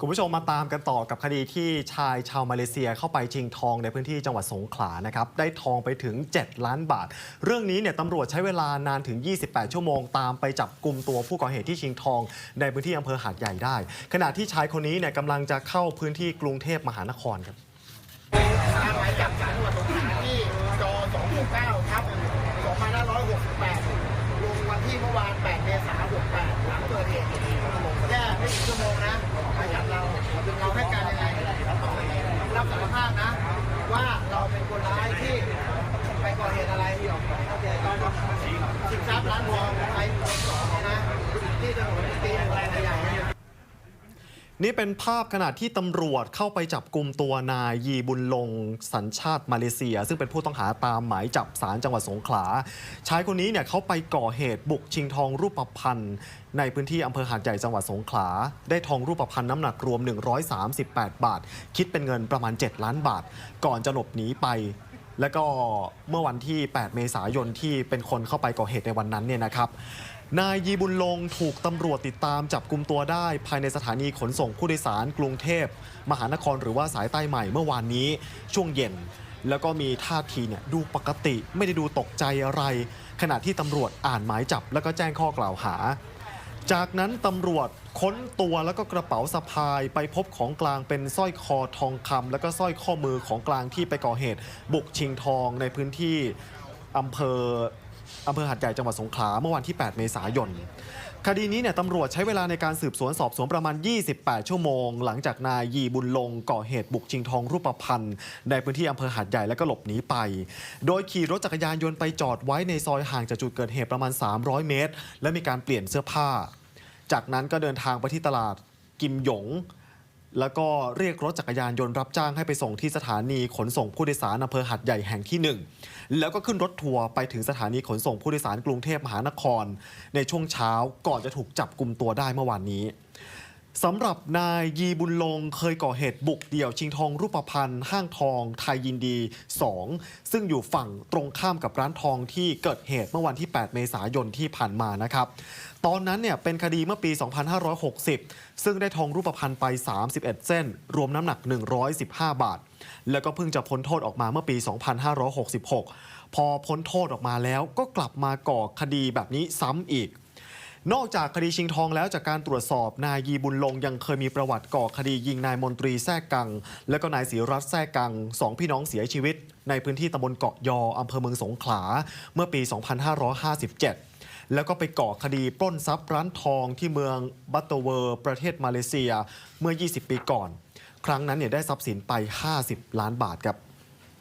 คุณผู้ชมมาตามกันต่อกับคดีที่ชายชาวมาเลเซียเข้าไปชิงทองในพื้นที่จังหวัดสงขลานะครับได้ทองไปถึง 7 ล้านบาท เรื่องนี้เนี่ยตำรวจใช้เวลานานถึง 28 ชั่วโมง ตามไปจับกลุ่มตัวผู้ก่อเหตุที่ชิงทอง ในพื้นที่อำเภอหาดใหญ่ได้ ขณะที่ชายคนนี้เนี่ยกำลังจะเข้าพื้นที่กรุงเทพมหานครครับตามหมายจับศาลจังหวัดสงขลาที่จ269ครับ2568ลงวันที่เมื่อวาน 8 เมษายน 68 หลังเกิดเหตุแค่ไม่ เราเราให้การยังไงรับสารภาพนะ ว่าเราเป็นคนร้ายที่ไปก่อเหตุอะไรชิงทรัพย์ร้านทองไปนะที่ถนนตีนอะไรใหญ่ๆ นี่เป็นภาพขณะที่ตำรวจเข้าไปจับกลุ่มตัวนายยีบุญลงสัญชาติมาเลเซีย ซึ่งเป็นผู้ต้องหาตามหมายจับศาลจังหวัดสงขลาชายคนนี้เนี่ยเขาไปก่อเหตุบุกชิงทองรูปพรรณในพื้นที่อำเภอหาดใหญ่จังหวัดสงขลา ได้ทองรูปพรรณน้ำหนักรวม 138 บาท คิดเป็นเงินประมาณ 7 ล้านบาท ก่อนจะหลบหนีไป แล้วก็เมื่อวันที่ 8 เมษายนที่เป็นคนเข้าไปก่อเหตุในวันนั้นเนี่ยนะครับ นายยีบุญลงถูกตำรวจติดตามจับกลุ่มตัวได้ ภายในสถานีขนส่งผู้โดยสารกรุงเทพ มหานครหรือว่าสายใต้ใหม่เมื่อวานนี้ช่วงเย็น แล้วก็มีท่าทีเนี่ยดูปกติไม่ได้ดูตกใจอะไร ขณะที่ตำรวจอ่านหมายจับแล้วก็แจ้งข้อกล่าวหา จากนั้นตำรวจค้นตัวแล้วก็กระเป๋าสะพายไปพบของกลางเป็นสร้อยคอทองคำแล้วก็สร้อยข้อมือของกลางที่ไปก่อเหตุ บุกชิงทองในพื้นที่อำเภอ อำเภอหัดใหญ่จังหวัดสงขลาเมื่อวันที่ 8 เมษายน คดีนี้เนี่ยตำรวจใช้เวลาในการสืบสวนสอบสวนประมาณ 28 ชั่วโมง หลังจากนายยีบุญลงก่อเหตุบุกชิงทองรูปพรรณในพื้นที่อำเภอหาดใหญ่แล้วก็หลบหนีไป โดยขี่รถจักรยานยนต์ไปจอดไว้ในซอยห่างจากจุดเกิดเหตุประมาณ 300 เมตร และมีการเปลี่ยนเสื้อผ้า จากนั้นก็เดินทางไปที่ตลาดกิมหยง แล้วก็เรียกรถจักรยานยนต์รับจ้างให้ไปส่งที่สถานีขนส่งผู้โดยสารอำเภอหัดใหญ่แห่งที่ 1 แล้วก็ขึ้นรถทัวร์ไปถึงสถานีขนส่งผู้โดยสารกรุงเทพมหานคร ในช่วงเช้าก่อนจะถูกจับกลุ่มตัวได้เมื่อวานนี้ สำหรับนายยีบุญลงเคยก่อเหตุบุกเดี่ยวชิงทองรูปพรรณห้างทองไทยยินดี 2 ซึ่งอยู่ฝั่งตรงข้ามกับร้านทองที่เกิดเหตุเมื่อวันที่ 8 เมษายนที่ผ่านมานะครับ ตอนนั้นเนี่ยเป็นคดีเมื่อปี 2560 ซึ่งได้ทองรูปพรรณไป 31 เส้น รวมน้ำหนัก 115 บาท แล้วก็เพิ่งจะพ้นโทษออกมาเมื่อปี 2566 พอพ้นโทษออกมาแล้วก็กลับมาก่อคดีแบบนี้ซ้ำอีก นอกจากคดีชิงทองแล้วจากการตรวจสอบนายยีบุญลงยังเคยมีประวัติก่อคดียิงนายมนตรีแท้กัง และก็นายศรีรัตน์แท้กังสองพี่น้องเสียชีวิต ในพื้นที่ตำบลเกาะยออำเภอเมืองสงขลา เมื่อปี 2557 แล้วก็ไปก่อคดีปล้นทรัพย์ร้านทองที่เมืองบัตเตเวอร์ ประเทศมาเลเซียเมื่อ 20 ปีก่อน ครั้งนั้นเนี่ยได้ทรัพย์สินไป 50 ล้านบาทครับ